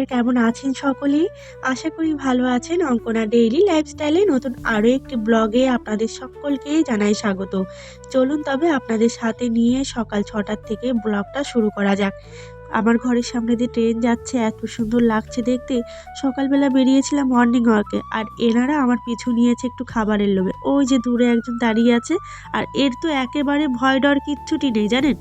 নমস্কার কেমন আছেন সকলেই? আশা করি ভালো আছেন। অঙ্কনা ডেইলি লাইফস্টাইলে নতুন আরও একটি ব্লগে আপনাদের সকলকে জানাই স্বাগত। চলুন তবে আপনাদের সাথে নিয়ে সকাল ছটার থেকে ব্লগটা শুরু করা যাক। আমার ঘরের সামনে দিয়ে ট্রেন যাচ্ছে, এত সুন্দর লাগছে দেখতে। সকালবেলা বেরিয়েছিলাম মর্নিং ওয়াকে আর এনারা আমার পিছু নিয়েছে একটু খাবারের লোভে। ওই যে দূরে একজন দাঁড়িয়ে আছে, আর এর তো একেবারে ভয় ডর কিচ্ছুটি নেই, জানেন?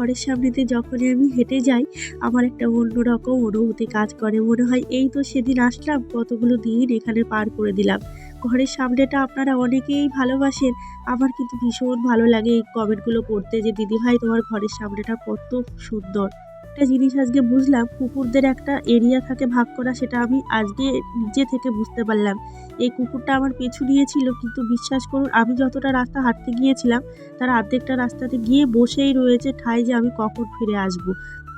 ঘরের সামনে দিয়ে যখনই আমি হেঁটে যাই, আমার একটা অন্যরকম অনুভূতি কাজ করে। মনে হয় এই তো সেদিন আসলাম, কতগুলো দিন এখানে পার করে দিলাম। ঘরের সামনেটা আপনারা অনেকেই ভালোবাসেন। আমার কিন্তু ভীষণ ভালো লাগে এই কমেন্টগুলো পড়তে যে, দিদিভাই, তোমার ঘরের সামনেটা কত সুন্দর। একটা জিনিস আজকে বুঝলাম, কুকুরদের একটা এরিয়া থাকে ভাগ করা, সেটা আমি আজকে নিজে থেকে বুঝতে পারলাম এই কুকুরটা আমার পিছু নিয়েছিল কিন্তু বিশ্বাস করুন, আমি যতটা রাস্তা হাঁটতে গিয়েছিলাম, তার অর্ধেকটা রাস্তাতে গিয়ে বসেই রয়েছে ঠাই যে আমি কখন ফিরে আসব।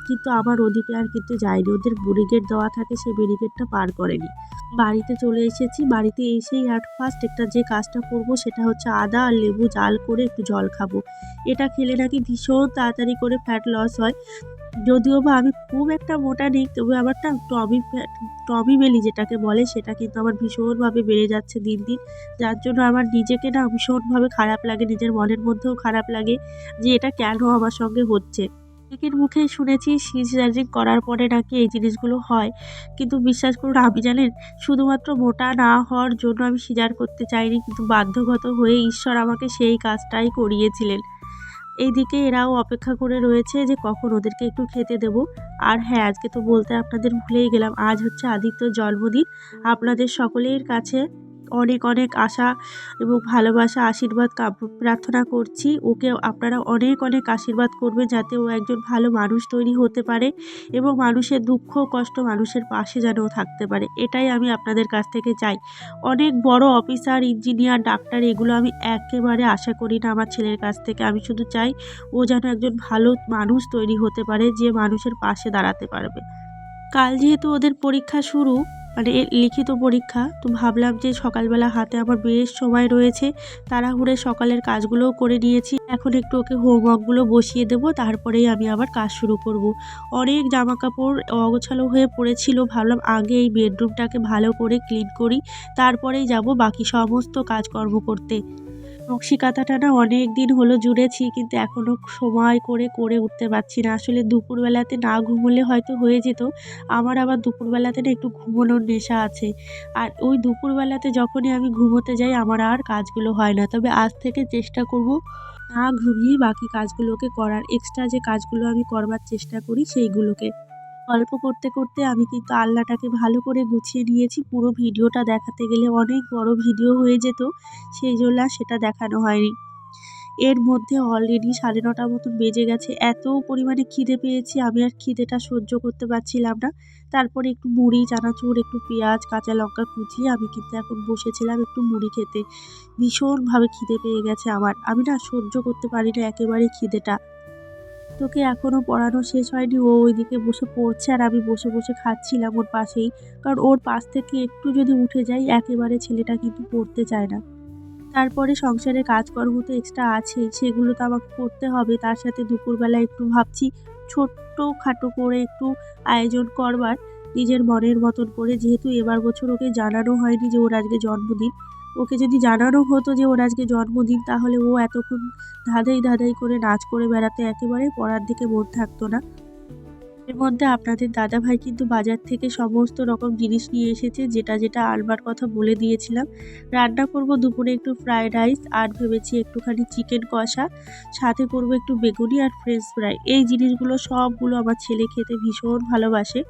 কিন্তু আমার ওদিকে আর কিন্তু যায়নি। ওদের ব্যারিকেড দেওয়া থাকে, সেই ব্যারিকেডটা পার করেনি। বাড়িতে চলে এসেছি। বাড়িতে এসেই আর ফার্স্ট একটা যে কাজটা করব সেটা হচ্ছে আদা আর লেবু জাল করে একটু জল খাব। এটা খেলে নাকি ভীষণ তাড়াতাড়ি করে ফ্যাট লস হয়। যদিও বা আমি খুব একটা মোটা নেই, তবে আমার না টমি ফ্যাট টমি বেলি যেটাকে বলে, সেটা কিন্তু আমার ভীষণভাবে বেড়ে যাচ্ছে দিন দিন। যার জন্য আমার নিজেকে না ভীষণভাবে খারাপ লাগে, নিজের মনের মধ্যেও খারাপ লাগে যে এটা কেন আমার সঙ্গে হচ্ছে। অনেকের মুখে শুনেছি সিজারিং করার পরে নাকি এই জিনিসগুলো হয়। কিন্তু বিশ্বাস করুন আমি জানেন, শুধুমাত্র মোটা না হওয়ার জন্য আমি সিজার করতে চাইনি, কিন্তু বাধ্যগত হয়ে ঈশ্বর আমাকে সেই কাজটাই করিয়েছিলেন। এইদিকে এরাও অপেক্ষা করে রয়েছে যে কখন ওদেরকে একটু খেতে দেব। আর হ্যাঁ আজকে তো বলতে আপনাদের ভুলেই গেলাম, আজ হচ্ছে আদিত্যর জন্মদিন। আপনাদের সকলের কাছে অনেক অনেক আশা এবং ভালোবাসা, আশীর্বাদ প্রার্থনা করছি। ওকে আপনারা অনেক অনেক আশীর্বাদ করবেন যাতে ও একজন ভালো মানুষ তৈরি হতে পারে এবং মানুষের দুঃখ কষ্ট মানুষের পাশে যেন থাকতে পারে। এটাই আমি আপনাদের কাছ থেকে চাই। অনেক বড় অফিসার, ইঞ্জিনিয়ার, ডাক্তার এগুলো আমি একেবারে আশা করি না আমার ছেলের কাছ থেকে। আমি শুধু চাই ও যেন একজন ভালো মানুষ তৈরি হতে পারে, যে মানুষের পাশে দাঁড়াতে পারবে। কাল যেহেতু ওদের পরীক্ষা শুরু মানে লিখিত পরীক্ষা। তো ভাবলাম যে সকালবেলা হাতে আমার বেশ সময় রয়েছে তাড়াহুড়ে সকালের কাজগুলোও করে নিয়েছি। এখন একটু ওকে হোমওয়ার্কগুলো বসিয়ে দেবো, তারপরেই আমি আবার কাজ শুরু করব। অনেক জামা কাপড় অগোছালো হয়ে পড়েছিল, ভাবলাম আগে এই বেডরুমটাকে ভালো করে ক্লিন করি, তারপরেই যাব বাকি সমস্ত কাজকর্ম করতে। নকশি কাঁথাটা না অনেক দিন হলো জুড়েছি, কিন্তু এখনও সময় করে করে উঠতে পারছি না। আসলে দুপুরবেলাতে না ঘুমোলে হয়তো হয়ে যেত, আমার আবার দুপুরবেলাতে না একটু ঘুমোনোর নেশা আছে। আর ওই দুপুরবেলাতে যখনই আমি ঘুমোতে যাই, আমার আর কাজগুলো হয় না। তবে আজ থেকে চেষ্টা করব না ঘুমিয়ে বাকি কাজগুলোকে করার। এক্সট্রা যে কাজগুলো আমি করবার চেষ্টা করি, সেইগুলোকে গল্প করতে করতে আমি কিন্তু আলনাটাকে ভালো করে গুছিয়ে নিয়েছি। পুরো ভিডিওটা দেখাতে গেলে অনেক বড় ভিডিও হয়ে যেত, সেই জন্য সেটা দেখানো হয়নি। এর মধ্যে অলরেডি সাড়ে নটা মতন বেজে গেছে। এত পরিমাণে খিদে পেয়েছি, আমি আর খিদেটা সহ্য করতে পারছিলাম না। তারপরে একটু মুড়ি, চানাচুর, একটু পেঁয়াজ, কাঁচা লঙ্কা কুচিয়ে আমি কিন্তু এখন বসেছিলাম একটু মুড়ি খেতে। ভীষণভাবে খিদে পেয়ে গেছে আমার। আমি না সহ্য করতে পারি না একেবারে খিদেটা। তোকে এখনও পড়ানো শেষ হয়নি। ও ওইদিকে বসে পড়ছে আর আমি বসে বসে খাচ্ছিলাম ওর পাশেই। কারণ ওর পাশ থেকে একটু যদি উঠে যাই, একেবারে ছেলেটা কিন্তু পড়তে চায় না। তারপরে সংসারের কাজকর্ম তো এক্সট্রা আছেই, সেগুলো তো আমাকে করতে হবে। তার সাথে দুপুরবেলা একটু ভাবছি ছোট্ট খাটো করে একটু আয়োজন করবার, নিজের মনের মতন করে। যেহেতু এবার বছর ওকে জানানো হয়নি যে ওর আজকে জন্মদিন ওকে যদি জানানো হতো যে ওর আজকে জন্মদিন, তাহলে ও এতক্ষণ ধাঁধাই ধাঁধাই করে নাচ করে বেড়াতে একেবারে পড়ার দিকে মন থাকতো না। এর মধ্যে আপনাদের দাদা ভাই কিন্তু বাজার থেকে সমস্ত রকম জিনিস নিয়ে এসেছে, যেটা যেটা আনবার কথা বলে দিয়েছিলাম। রান্না করব দুপুরে একটু ফ্রায়েড রাইস, আর ভেবেছি একটুখানি চিকেন কষা, সাথে করব একটু বেগুনি আর ফ্রেঞ্চ ফ্রাই। এই জিনিসগুলো সবগুলো আমার ছেলে খেতে ভীষণ ভালোবাসে,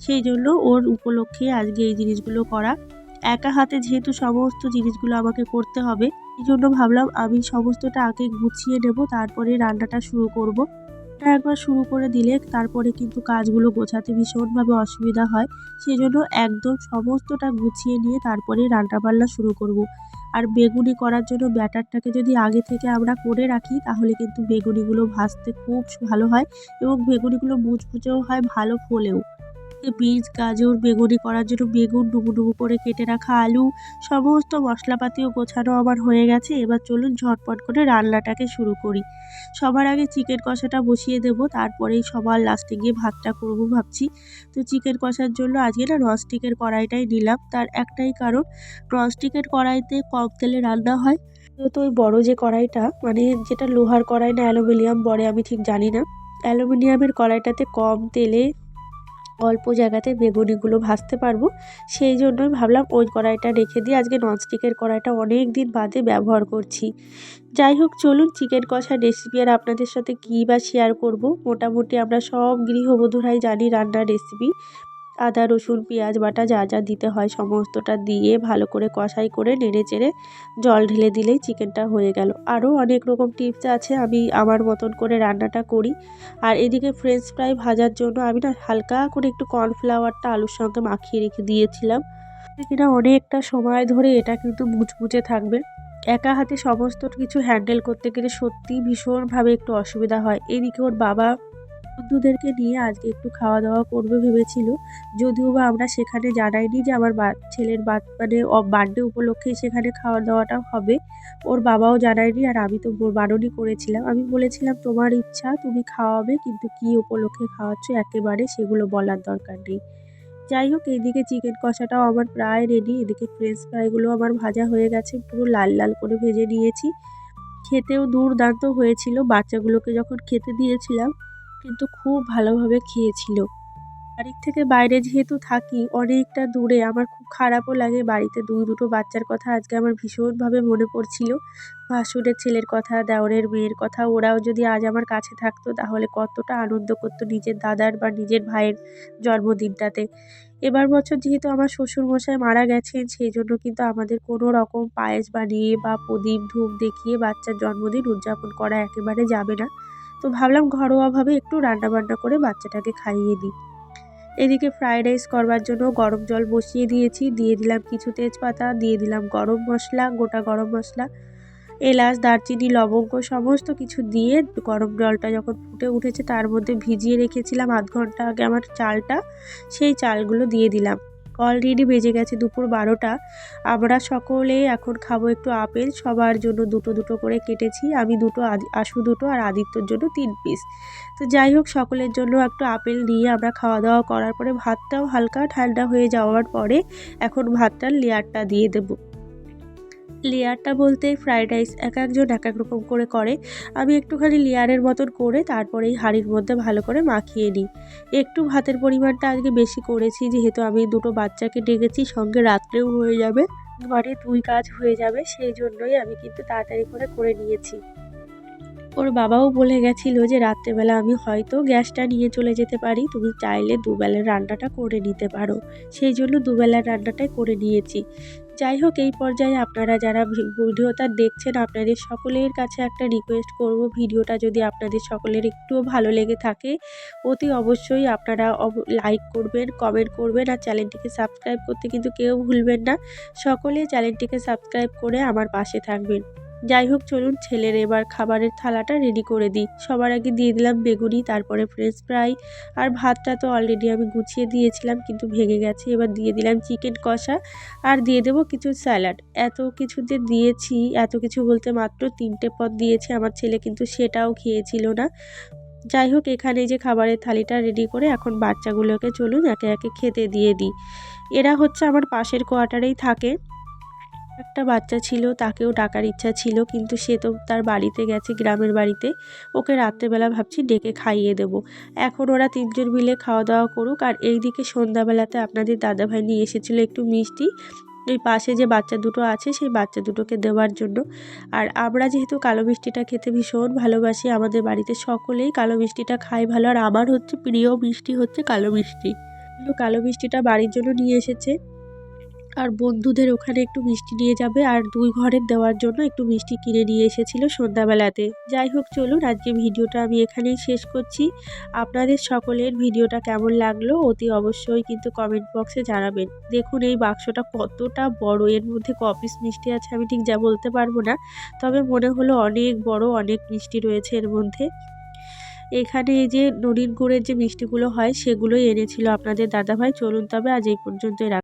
সেই জন্য ওর উপলক্ষে আজকে এই জিনিসগুলো করা। একা হাতে যেহেতু সমস্ত জিনিসগুলো আমাকে করতে হবে এই জন্য ভাবলাম আমি সমস্তটা আগে গুছিয়ে নেব, তারপরে রান্নাটা শুরু করব। এটা একবার শুরু করে দিলে তারপরে কিন্তু কাজগুলো গোছাতে ভীষণভাবে অসুবিধা হয় সেই জন্য একদম সমস্তটা গুছিয়ে নিয়ে তারপরে রান্নাবান্না শুরু করব। আর বেগুনি করার জন্য ব্যাটারটাকে যদি আগে থেকে আমরা করে রাখি, তাহলে কিন্তু বেগুনিগুলো ভাজতে খুব ভালো হয় এবং বেগুনিগুলো মুচমুচেও হয় ভালো ফোলেও বিনস গাজর, বেগুনি করার জন্য বেগুন, ডুবু ডুবু করে কেটে রাখা আলু, সমস্ত মশলাপাতিও গোছানো আমার হয়ে গেছে। এবার চলুন ঝটপট করে রান্নাটাকে শুরু করি। সবার আগে চিকেন কষাটা বসিয়ে দেব, তারপরেই সবার লাস্টে গিয়ে ভাতটা করব ভাবছি। তো চিকেন কষার জন্য আজকে না ননস্টিকের কড়াইটাই নিলাম। তার একটাই কারণ ননস্টিকের কড়াইতে কম তেলে রান্না হয়। তো ওই বড় যে কড়াইটা মানে যেটা লোহার কড়াই না, অ্যালুমিনিয়াম বড়ে আমি ঠিক জানি না। অ্যালুমিনিয়ামের কড়াইটাতে কম তেলে অল্প জায়গাতে বেগুনিগুলো ভাজতে পারব। সেই জন্যই ভাবলাম ওই কড়াইটা রেখে দিয়ে আজকে ননস্টিকের কড়াইটা অনেক দিন বাদে ব্যবহার করছি। যাই হোক, চলুন চিকেন কষার রেসিপি আর আপনাদের সাথে কী বা শেয়ার করব। মোটামুটি আমরা সব গৃহবধূরাই জানি রান্নার রেসিপি আদা, রসুন, পেঁয়াজ বাটা যা যা দিতে হয় সমস্তটা দিয়ে ভালো করে কষাই করে নেড়ে চেড়ে জল ঢেলে দিলেই চিকেনটা হয়ে গেল। আরও অনেক রকম টিপস আছে, আমি আমার মতন করে রান্নাটা করি। আর এদিকে ফ্রেঞ্চ ফ্রাই ভাজার জন্য আমি না হালকা করে একটু কর্নফ্লাওয়ারটা আলুর সঙ্গে মাখিয়ে রেখে দিয়েছিলাম। কিনা অনেকটা সময় ধরে এটা কিন্তু মুচমুচে থাকবে। একা হাতে সমস্ত কিছু হ্যান্ডেল করতে গেলে সত্যি ভীষণভাবে একটু অসুবিধা হয়। এদিকে ওর বাবা বন্ধুদেরকে নিয়ে আজকে একটু খাওয়া দাওয়া করবে ভেবেছিল। যদিও বা আমরা সেখানে জানাইনি যে আমার ছেলের মানে বার্থডে উপলক্ষে সেখানে খাওয়া দাওয়াটা হবে। ওর বাবাও জানায়নি আর আমি তো বারণই করেছিলাম। আমি বলেছিলাম, তোমার ইচ্ছা, তুমি খাওয়াবে, কিন্তু কি উপলক্ষে খাওয়াচ্ছ একেবারে সেগুলো বলার দরকার নেই। যাই হোক, এইদিকে চিকেন কষাটাও আমার প্রায় রেডি এদিকে ফ্রেঞ্চ ফ্রাইগুলো আমার ভাজা হয়ে গেছে, পুরো লাল লাল করে ভেজে নিয়েছি। খেতেও দুর্দান্ত হয়েছিল। বাচ্চাগুলোকে যখন খেতে দিয়েছিলাম কিন্তু খুব ভালোভাবে খেয়েছিল। বাড়ির থেকে বাইরে যেহেতু থাকি, অনেকটা দূরে আমার খুব খারাপও লাগে বাড়িতে দুই দুটো বাচ্চার কথা আজকে আমার ভীষণভাবে মনে পড়ছিল। ভাসুরের ছেলের কথা, দেওরের মেয়ের কথা, ওরাও যদি আজ আমার কাছে থাকতো তাহলে কতটা আনন্দ করতো নিজের দাদার বা নিজের ভাইয়ের জন্মদিনটাতে। এবার বছর যেহেতু আমার শ্বশুরমশাই মারা গেছেন সেই জন্য কিন্তু আমাদের কোনো রকম পায়েস বানিয়ে বা প্রদীপ ধূপ দেখিয়ে বাচ্চার জন্মদিন উদযাপন করা একেবারে যাবে না। তো ভাবলাম ঘরোয়াভাবে একটু রান্না বান্না করে বাচ্চাটাকে খাইয়ে দিই। এদিকে ফ্রায়েড রাইস করবার জন্য গরম জল বসিয়ে দিয়েছি। দিয়ে দিলাম কিছু তেজপাতা, দিয়ে দিলাম গরম মশলা, গোটা গরম মশলা, এলাচ, দারচিনি, লবঙ্গ সমস্ত কিছু দিয়ে গরম জলটা যখন ফুটে উঠেছে তার মধ্যে ভিজিয়ে রেখেছিলাম আধ ঘণ্টা আগে আমার চালটা। সেই চালগুলো দিয়ে দিলাম। অলরেডি বেজে গেছে দুপুর বারোটা। আমরা সকলে এখন খাব একটু আপেল। সবার জন্য দুটো দুটো করে কেটেছি। আমি দুটো আশু দুটো আর আদিত্যর জন্য তিন পিস তো যাই হোক, সকলের জন্য একটু আপেল নিয়ে আমরা খাওয়া দাওয়া করার পরে ভাতটাও হালকা ঠান্ডা হয়ে যাওয়ার পরে এখন ভাতটার লেয়ারটা দিয়ে দেবো। লেয়ারটা বলতে ফ্রায়েড রাইস এক একজন এক এক রকম করে করে। আমি একটুখানি লেয়ারের মতন করে তারপরে এই হাঁড়ির মধ্যে ভালো করে মাখিয়ে নিই। একটু ভাতের পরিমাণটা আজকে বেশি করেছি, যেহেতু আমি দুটো বাচ্চাকে ডেকেছি, সঙ্গে রাত্রেও হয়ে যাবে। মানে দুই কাজ হয়ে যাবে, সেই জন্যই আমি কিন্তু তাড়াতাড়ি করে করে নিয়েছি। ওর বাবাও বলে গেছিল যে রাত্রেবেলা আমি হয়তো গ্যাসটা নিয়ে চলে যেতে পারি, তুমি চাইলে দুবেলার রান্নাটা করে নিতে পারো। সেই জন্য দুবেলার রান্নাটাই করে নিয়েছি। যাই হোক, এই পর্যায়ে আপনারা যারা ভিডিওটা দেখছেন, আপনাদের সকলের কাছে একটা রিকোয়েস্ট করব। ভিডিওটা যদি আপনাদের সকলের একটুও ভালো লেগে থাকে, অতি অবশ্যই আপনারা লাইক করবেন কমেন্ট করবেন আর চ্যানেলটিকে সাবস্ক্রাইব করতে কিন্তু কেউ ভুলবেন না। সকলে চ্যানেলটিকে সাবস্ক্রাইব করে আমার পাশে থাকবেন। যাই হোক, চলুন ছেলের এবার খাবারের থালাটা রেডি করে দিই। সবার আগে দিয়ে দিলাম বেগুনি, তারপরে ফ্রেঞ্চ ফ্রাই আর ভাতটা তো অলরেডি আমি গুছিয়ে দিয়েছিলাম, কিন্তু ভেঙে গেছে। এবার দিয়ে দিলাম চিকেন কষা আর দিয়ে দেবো কিছু স্যালাড এত কিছু যে দিয়েছি, এত কিছু বলতে মাত্র তিনটে পদ দিয়েছি, আমার ছেলে কিন্তু সেটাও খেয়েছিল না। যাই হোক, এখানে যে খাবারের থালিটা রেডি করে এখন বাচ্চাগুলোকে চলুন একে একে খেতে দিয়ে দিই। এরা হচ্ছে আমার পাশের কোয়ার্টারেই থাকে। একটা বাচ্চা ছিল, তাকেও ডাকার ইচ্ছা ছিল, কিন্তু সে তো তার বাড়িতে গেছে, গ্রামের বাড়িতে। ওকে রাত্রেবেলা ভাবছি ডেকে খাইয়ে দেবো। এখন ওরা তিনজন মিলে খাওয়া দাওয়া করুক, আর এই দিকে সন্ধ্যাবেলাতে আপনাদের দাদাভাই নিয়ে এসেছিল একটু মিষ্টি। ওই পাশে যে বাচ্চা দুটো আছে, সেই বাচ্চা দুটোকে দেওয়ার জন্য। আর আমরা যেহেতু কালো মিষ্টিটা খেতে ভীষণ ভালোবাসি, আমাদের বাড়িতে সকলেই কালো মিষ্টিটা খায় ভালো। আর আমার হচ্ছে প্রিয় মিষ্টি হচ্ছে কালো মিষ্টি। কালো মিষ্টিটা বাড়ির জন্য নিয়ে এসেছে। আর বন্ধুদের ওখানে একটু মিষ্টি নিয়ে যাবে আর দুই ঘরের দেওয়ার জন্য একটু মিষ্টি কিনে নিয়ে এসেছিল সন্ধ্যাবেলাতে। যাই হোক, চলুন আজকে ভিডিওটা আমি এখানেই শেষ করছি। আপনাদের সকলের ভিডিওটা কেমন লাগল অতি অবশ্যই কিন্তু কমেন্ট বক্সে জানাবেন। দেখুন, এই বাক্সটা কতটা বড়, এর মধ্যে কপিস মিষ্টি আছে আমি ঠিক যা বলতে পারব না, তবে মনে হলো অনেক বড়, অনেক মিষ্টি রয়েছে এর মধ্যে। এখানে এই যে ননিন গুড়ের যে মিষ্টিগুলো হয় সেগুলোই এনেছিল আপনাদের দাদাভাই। চলুন তবে আজ এই পর্যন্তই রাখ।